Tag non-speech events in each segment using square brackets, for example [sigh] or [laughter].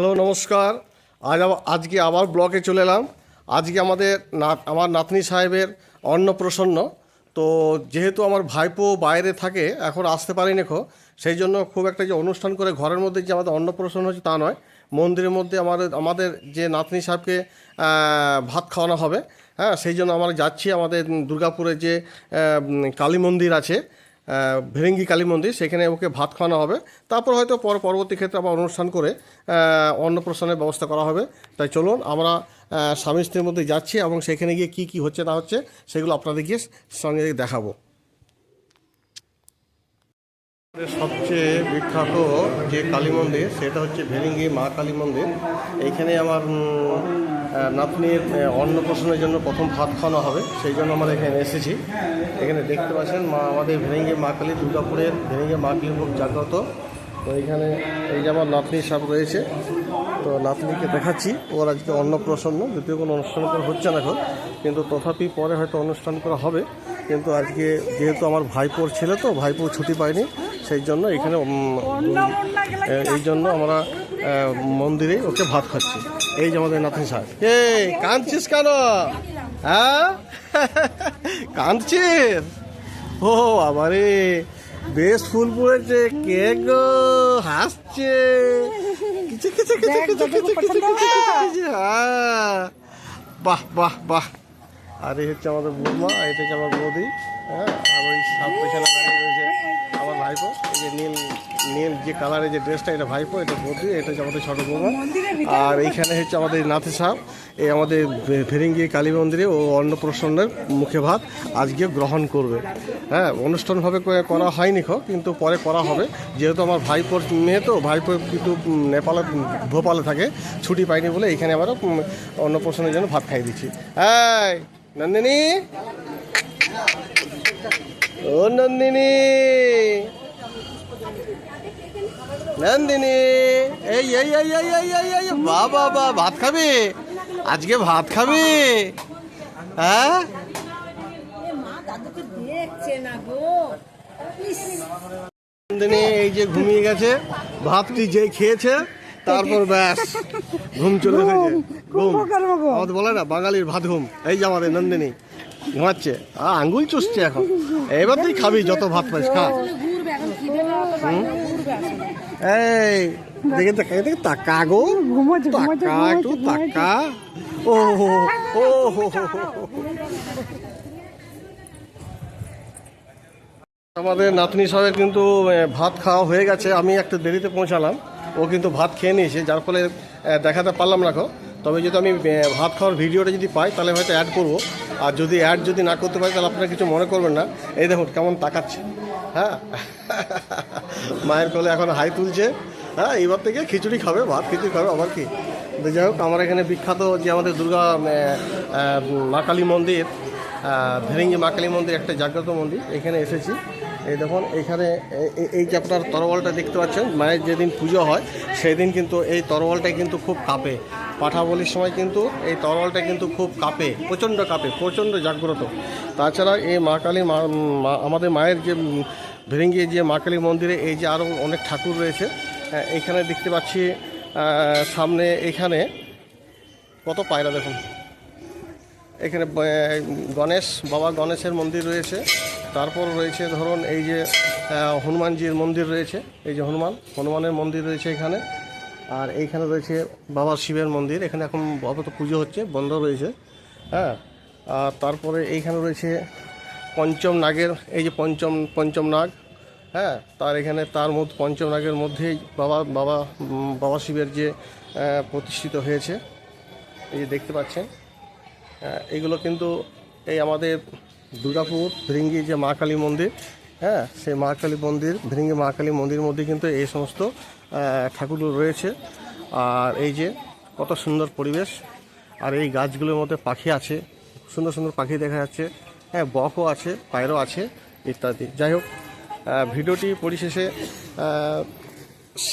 Hello, নমস্কার। আজ আজকে আবার ব্লকে চলে এলাম। আজকে আমাদের আমার নাতনি সাহেবের অন্নপ্রসন্ন তো যেহেতু আমার ভাইপো বাইরে থাকে, এখন আসতে পারিনি খো, সেই জন্য খুব একটা যে অনুষ্ঠান করে ঘরের মধ্যে যে আমাদের অন্নপ্রসন্ন হচ্ছে তা নয়। মন্দিরের মধ্যে আমাদের আমাদের যে নাতনি সাহেবকে ভাত খাওয়ানো হবে হ্যাঁ সেই জন্য আমরা যাচ্ছি আমাদের দুর্গাপুরে যে কালী মন্দির আছে ভেরেঙ্গি কালী মন্দির, সেখানে ওকে ভাত খাওয়ানো হবে। তারপর হয়তো পর পরবর্তী ক্ষেত্রে আবার অনুষ্ঠান করে অন্নপ্রাশনের ব্যবস্থা করা হবে। তাই চলুন, আমরা স্বামী স্ত্রীর মধ্যে যাচ্ছি এবং সেখানে গিয়ে কি কি হচ্ছে না হচ্ছে, সেগুলো আপনাদের গিয়ে সঙ্গে দেখাবো। সবচেয়ে বিখ্যাত যে কালী মন্দির সেটা হচ্ছে ভেরিঙ্গি মা কালী মন্দির। এইখানে আমার নাতনির আহ, অন্নপ্রাশনের জন্য প্রথম ভাত খাওয়ানো হবে সেই জন্য আমরা এখানে এসেছি। এখানে দেখতে পাচ্ছেন মা আমাদের ভেরিঙ্গি মা কালী দুর্গাপুরের ভেরিঙ্গি মা কালী খুব জাগ্রত। তো এইখানে এই যে আমার নাতনি সব রয়েছে। তো নাতনিকে দেখাচ্ছি ওর আজকে অন্নপ্রসন্ন যদিও কোনো অনুষ্ঠান করা হচ্ছে না এখন কিন্তু তথাপি পরে হয়তো অনুষ্ঠান করা হবে। কিন্তু আজকে যেহেতু আমার ভাইপোর ছেলে তো ভাইপোর ছুটি পায়নি সেই জন্য এখানে এই জন্য আমরা মন্দিরে ওকে ভাত খাচ্ছি। এই যে আমাদের নাথন সাহেব এ কাঁদছিস কেন? হ্যাঁ? [laughs] কাঁদছিস? ও আমারে বেশ ফুল পড়েছে কে গো? হাসছে। কিছু কিছু হ্যাঁ। বাহ বাহ বাহ। আর এই হচ্ছে আমাদের বৌমা এটা হচ্ছে আমার বৌদি। হ্যাঁ আর ওই সাপ পেছনে দাঁড়িয়ে রয়েছে। আমার ভাইপো। এই যে নীল নীল যে কালারের যে ড্রেসটা এটা ভাইপো এটা বৌদি এটা হচ্ছে আমাদের ছোটো বৌমা। আর এইখানে হচ্ছে আমাদের নাথি সাহেব এই আমাদের ফেরিঙ্গি কালী মন্দিরে ও অন্নপ্রাশনের মুখে ভাত আজকে গ্রহণ করবে। হ্যাঁ অনুষ্ঠানভাবে করা হয়নি খো কিন্তু পরে করা হবে। যেহেতু আমার ভাইপোর মেয়ে তো ভাইপো কিন্তু নেপালে ভোপালে থাকে ছুটি পাইনি বলে এখানে আবারও উম, অন্নপ্রাশনের জন্য ভাত খাই দিচ্ছি। হ্যাঁ নন্দিনী! ও নন্দিনী। নন্দিনী এই এই এই এই এই এই এই বা বা বা ভাত খাবি? আজকে ভাত খাবি? হ্যাঁ? নন্দিনী এই যে ঘুমিয়ে গেছে ভাতটি যে খেয়েছে তারপর ব্যাস ঘুম চলে গেছে। ঘুম। আমাদের বলে না বাঙালির ভাত ঘুম। এই যে আমাদের নন্দিনী। ঘুমাচ্ছে। আ, আঙ্গুল চুষছে এখন। এবার তুই খাবি যত ভাত পাইস খা। এই দেখে তাকা দেখে তাকা গো। তাকা একটু তাকা। ও ও। আমাদের নাতনি সাহেবের কিন্তু ভাত খাওয়া হয়ে গেছে। আমি একটু দেরিতে পৌঁছালাম। ও কিন্তু ভাত খেয়ে নিয়েছে যার ফলে দেখাতে পারলাম না। তবে যদি আমি ভাত খাওয়ার ভিডিওটা যদি পাই, তাহলে হয়তো অ্যাড করব। আর যদি অ্যাড যদি না করতে পারি, তাহলে আপনারা কিছু মনে করবেন না। এই দেখুন কেমন তাকাচ্ছে। হ্যাঁ? [laughs] মায়ের কোলে এখন হাই তুলছে। হ্যাঁ এবার থেকে খিচুড়ি খাবে, ভাত খিচুড়ি খাবে, আবার কি? যাই হোক, আমার এখানে বিখ্যাত যে আমাদের দুর্গা মা কালী মন্দির ভেরিঙ্গি মা কালী মন্দির, একটা জাগ্রত মন্দির, এখানে এসেছি। এই দেখুন, এখানে এই যে আপনার তরোয়ালটা দেখতে পাচ্ছেন। মায়ের যেদিন পুজো হয় সেই দিন কিন্তু এই তরোয়ালটা কিন্তু খুব কাঁপে। পাঠা বলির সময় কিন্তু এই তরলটা কিন্তু খুব কাঁপে প্রচণ্ড কাঁপে প্রচণ্ড জাগ্রত। তাছাড়া এই মা কালী মা আমাদের মায়ের যে উম, যে মা কালী মন্দিরে এই যে আরও অনেক ঠাকুর রয়েছে আহ, এইখানে দেখতে পাচ্ছি সামনে এখানে কত পায়রা দেখুন। এখানে গণেশ বাবা গণেশের মন্দির রয়েছে। তারপর রয়েছে ধরুন এই যে হনুমানজির মন্দির রয়েছে। এই যে হনুমান হনুমানের মন্দির রয়েছে এখানে। আর এইখানে রয়েছে বাবা শিবের মন্দির। এখানে এখন আপাতত পুজো হচ্ছে, বন্ধ রয়েছে। হ্যাঁ? আর তারপরে এইখানে রয়েছে পঞ্চম নাগের, এই যে পঞ্চম পঞ্চম নাগ। হ্যাঁ? তার এখানে, তার মধ্যে, পঞ্চম নাগের মধ্যেই বাবা বাবা বাবা শিবের যে প্রতিষ্ঠিত হয়েছে, এই যে দেখতে পাচ্ছেন। এগুলো কিন্তু এই আমাদের দুর্গাপুর ভৃঙ্গি যে মা কালী মন্দির হ্যাঁ সেই মা কালী মন্দির, ভৃঙ্গি মা কালী মন্দিরের মধ্যে কিন্তু এই সমস্ত ঠাকুরগুলো রয়েছে। আর এই যে কত সুন্দর পরিবেশ, আর এই গাছগুলোর মধ্যে পাখি আছে, সুন্দর সুন্দর পাখি দেখা যাচ্ছে। হ্যাঁ বকও আছে, পায়রও আছে, ইত্যাদি। যাই হোক ভিডিওটি পরিশেষে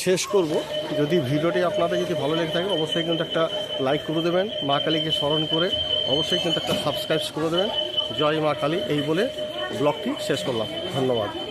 শেষ করব। যদি ভিডিওটি আপনাদের যদি ভালো লেগে থাকে, অবশ্যই কিন্তু একটা লাইক করে দেবেন মা কালীকে স্মরণ করে অবশ্যই কিন্তু একটা সাবস্ক্রাইব করে দেবেন। জয় মা কালী এই বলে ব্লগটি শেষ করলাম। ধন্যবাদ।